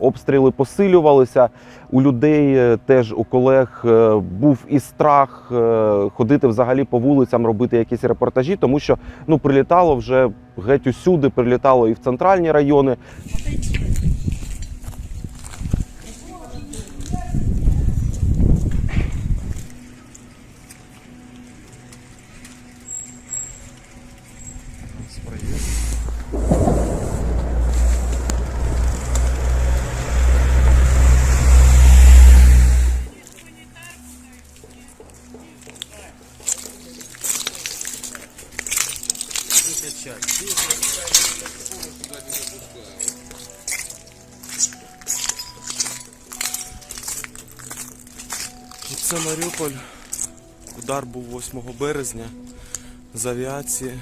Обстріли посилювалися. У людей е, теж у колег е, був і страх е, ходити взагалі по вулицям, робити якісь репортажі, тому що ну прилітало вже геть усюди, прилітало і в центральні райони. Це Маріуполь. Удар був 8 березня з авіації.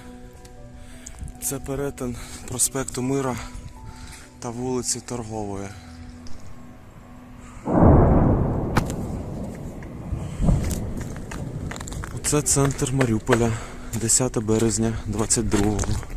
Це перетин проспекту Мира та вулиці Торгової. Це центр Маріуполя, 10 березня 22-го.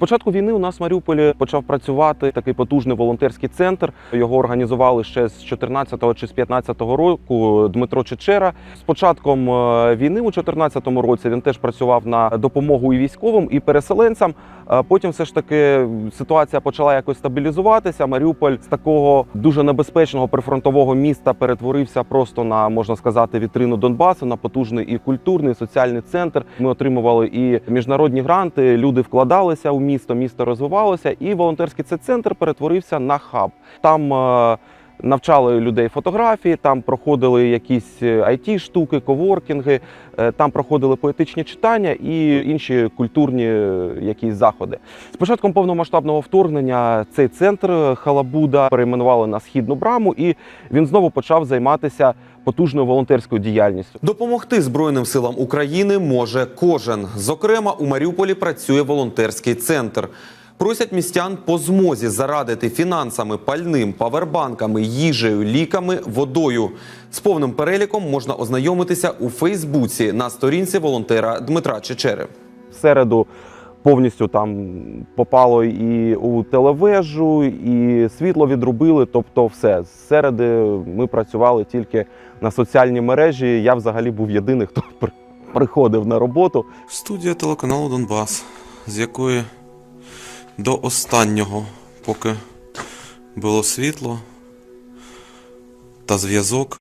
Початку війни у нас в Маріуполі почав працювати такий потужний волонтерський центр. Його організували ще з 14-го чи з 15-го року Дмитро Чечера. З початком е, війни у 2014 році він теж працював на допомогу і військовим, і переселенцям. Е, Потім все ж таки ситуація почала якось стабілізуватися. Маріуполь з такого дуже небезпечного прифронтового міста перетворився просто на можна сказати вітрину Донбасу, на потужний і культурний, і соціальний центр. Ми отримували і міжнародні гранти. Люди вкладалися у місто, місто місто розвивалося, і волонтерський цей центр перетворився на хаб. Там е, навчали людей фотографії, там проходили якісь it штуки, коворкінги, е, там проходили поетичні читання і інші культурні е, якісь заходи. З початком повномасштабного вторгнення цей центр е, Халабуда перейменували на східну браму, і він знову почав займатися потужною волонтерською діяльністю. Допомогти Збройним силам України може кожен. Зокрема, у Маріуполі працює волонтерський центр. Просять містян по змозі зарадити фінансами, пальним, павербанками, їжею, ліками, водою. З повним переліком можна ознайомитися у Фейсбуці на сторінці волонтера Дмитра Чечери. в середу повністю там попало і у телевежу, і світло відрубили. Тобто, все з середи ми працювали тільки на соціальній мережі. Я взагалі був єдиний, хто приходив на роботу. Студія телеканалу Донбас, з якої до останнього, поки було світло та зв'язок,